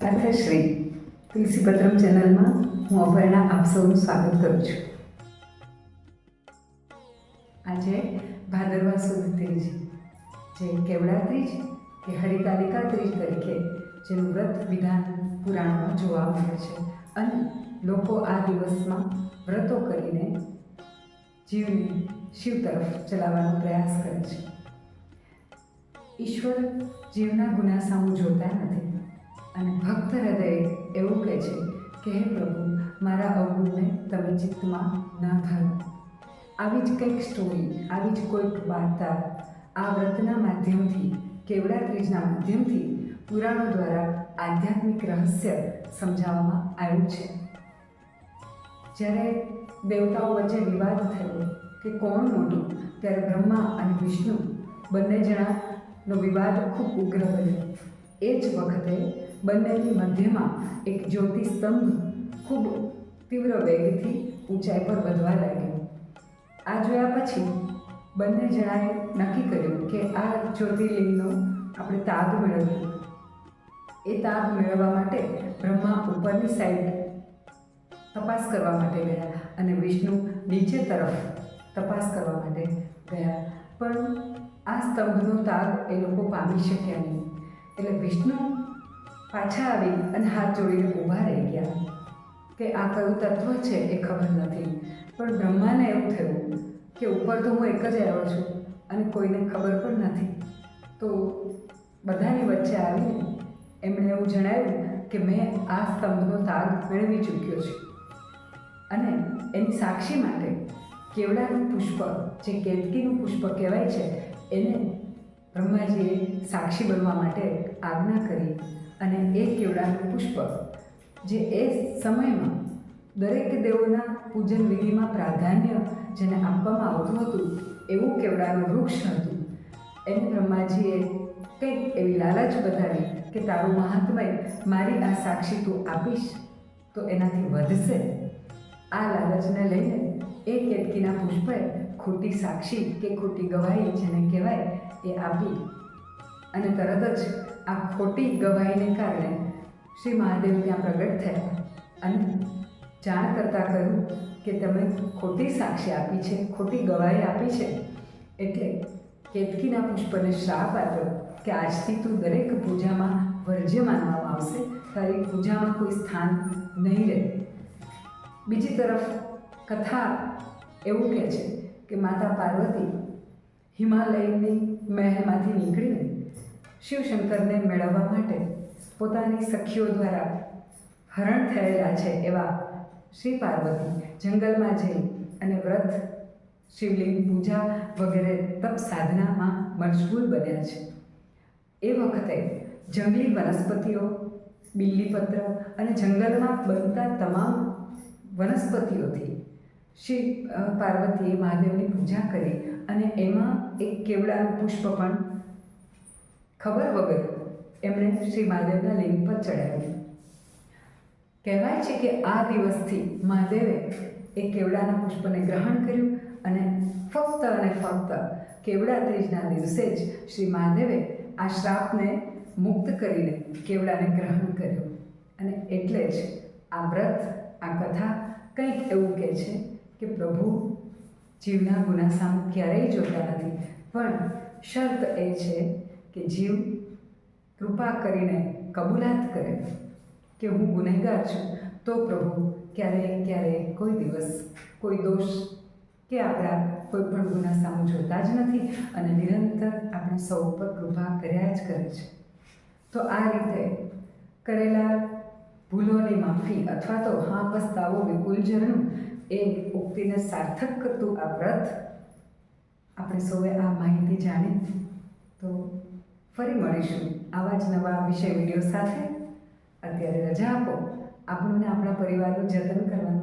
પાર્થશ્રી તુલસીપત્રમ ચેનલમાં હું અભયના આપ સૌનું સ્વાગત કરું છું. આજે ભાદરવા સુદ ત્રીજ, જે કેવડા ત્રીજ કે હરિતાલિકા ત્રીજ તરીકે જેનું વ્રત વિધાન પુરાણમાં જોવા મળે છે અને લોકો આ દિવસમાં વ્રતો કરીને જીવને શિવ તરફ ચલાવવાનો પ્રયાસ કરે છે. ઈશ્વર જીવના ગુના સામું જોતા નથી. અને ભક્ત હૃદય એવું કહે છે કે, હે પ્રભુ, મારા અવગુણને તમે ચિત્તમાં ન ધરો. આવી જ કંઈક સ્ટોરી આવી જ કોઈક વાર્તા આ વ્રતના માધ્યમથી કેવડા ત્રીજના માધ્યમથી પુરાણો દ્વારા આધ્યાત્મિક રહસ્ય સમજાવવામાં આવ્યું છે. જ્યારે દેવતાઓ વચ્ચે વિવાદ થયો કે કોણ મોટું, ત્યારે બ્રહ્મા અને વિષ્ણુ બંને જણાનો વિવાદ ખૂબ ઉગ્ર બન્યો. એ જ વખતે બંનેની મધ્યમાં એક જ્યોતિ સ્તંભ ખૂબ તીવ્ર વેગથી ઊંચાઈ પર વધવા લાગ્યો. આ જોયા પછી બંને જણાએ નક્કી કર્યું કે આ જ્યોતિર્લિંગનો આપણે તાગ મેળવ્યો એ તાગ મેળવવા માટે બ્રહ્મા ઉપરની સાઈડ તપાસ કરવા માટે ગયા અને વિષ્ણુ નીચે તરફ તપાસ કરવા માટે ગયા. પણ આ સ્તંભનો તાગ એ લોકો પામી શક્યા નહીં. એટલે વિષ્ણુ પાછા આવી અને હાથ જોડીને ઊભા રહી ગયા. કે આ કયું તત્વ છે એ ખબર નથી, પણ બ્રહ્માને એવું થયું કે ઉપર તો હું એક જ આવ્યો છું અને કોઈને ખબર પણ નથી. તો બધાની વચ્ચે આવીને એમણે એવું જણાવ્યું કે મેં આ સ્તંભનો તાગ મેળવી ચૂક્યો છું. અને એની સાક્ષી માટે કેવડાનું પુષ્પ, જે કેતકીનું પુષ્પ કહેવાય છે, એને બ્રહ્માજીએ સાક્ષી બનવા માટે આજ્ઞા કરી. અને એ કેવડાનું પુષ્પ, જે એ સમયમાં દરેક દેવોના પૂજન વિધિમાં પ્રાધાન્ય જેને આપવામાં આવતું હતું, એવું કેવડાનું વૃક્ષ હતું. એને બ્રહ્માજીએ કંઈક એવી લાલચ બતાવી કે તારું મહાત્મય, મારી આ સાક્ષી તું આપીશ, તો એનાથી વધશે. આ લાલચને લઈને એ કેટકીના પુષ્પે ખોટી સાક્ષી કે ખોટી ગવાહી જેને કહેવાય, એ આપી. અને તરત જ આ ખોટી ગવાહીને કારણે શ્રી મહાદેવ ત્યાં પ્રગટ થયા અને જાણ કરતાં કહ્યું કે તમે ખોટી સાક્ષી આપી છે, ખોટી ગવાહી આપી છે. એટલે કેતકીના પુષ્પને શ્રાપ આપ્યો કે આજથી તું દરેક પૂજામાં વર્જ્ય માનવામાં આવશે, તારી પૂજામાં કોઈ સ્થાન નહીં રહે. બીજી તરફ કથા એવું કહે છે કે માતા પાર્વતી હિમાલયની મહેલમાંથી નીકળીને શિવશંકરને મેળવવા માટે પોતાની સખીઓ દ્વારા હરણ થયેલા છે એવા શ્રી પાર્વતી જંગલમાં જઈ અને વ્રત, શિવલિંગ, પૂજા વગેરે તપ સાધનામાં મજબૂર બન્યા છે. એ વખતે જંગલી વનસ્પતિઓ બિલ્લીપત્ર અને જંગલમાં બનતા તમામ વનસ્પતિઓથી શ્રી પાર્વતીએ મહાદેવની પૂજા કરી અને એમાં એક કેવડાનું પુષ્પ પણ ખબર વગર એમણે શ્રી મહાદેવના લિંગ પર ચડાવ્યું. કહેવાય છે કે આ દિવસથી મહાદેવે એ કેવડાના પુષ્પને ગ્રહણ કર્યું અને ફક્ત અને ફક્ત કેવડા ત્રીજના દિવસે જ શ્રી મહાદેવે આ શ્રાપને મુક્ત કરીને કેવડાને ગ્રહણ કર્યું. અને એટલે જ આ વ્રત, આ કથા કંઈક એવું કહે છે કે પ્રભુ, જીવના ગુના સામે ક્યારેય જોતા નથી, પણ શરત એ છે કે જીવ કૃપા કરીને કબૂલાત કરે કે હું ગુનેગાર છું, તો પ્રભુ ક્યારેય ક્યારેય કોઈ દિવસ કોઈ દોષ કે આપણા કોઈ પણ ગુના સામે જોતા જ નથી અને નિરંતર આપણે સૌ પર કૃપા કર્યા જ કરે છે. તો આ રીતે કરેલા ભૂલોની માફી અથવા તો હા પસ્તાવો વિપુલ ઝરણું એ ઉક્તિને સાર્થક કરતું આ વ્રત આપણે સૌએ આ માહિતી જાણી. તો ફરી મળીશું આવા જ નવા વિષય વીડિયો સાથે. અત્યારે રજા આપો. આપણને આપણા પરિવારનું જતન કરવાનું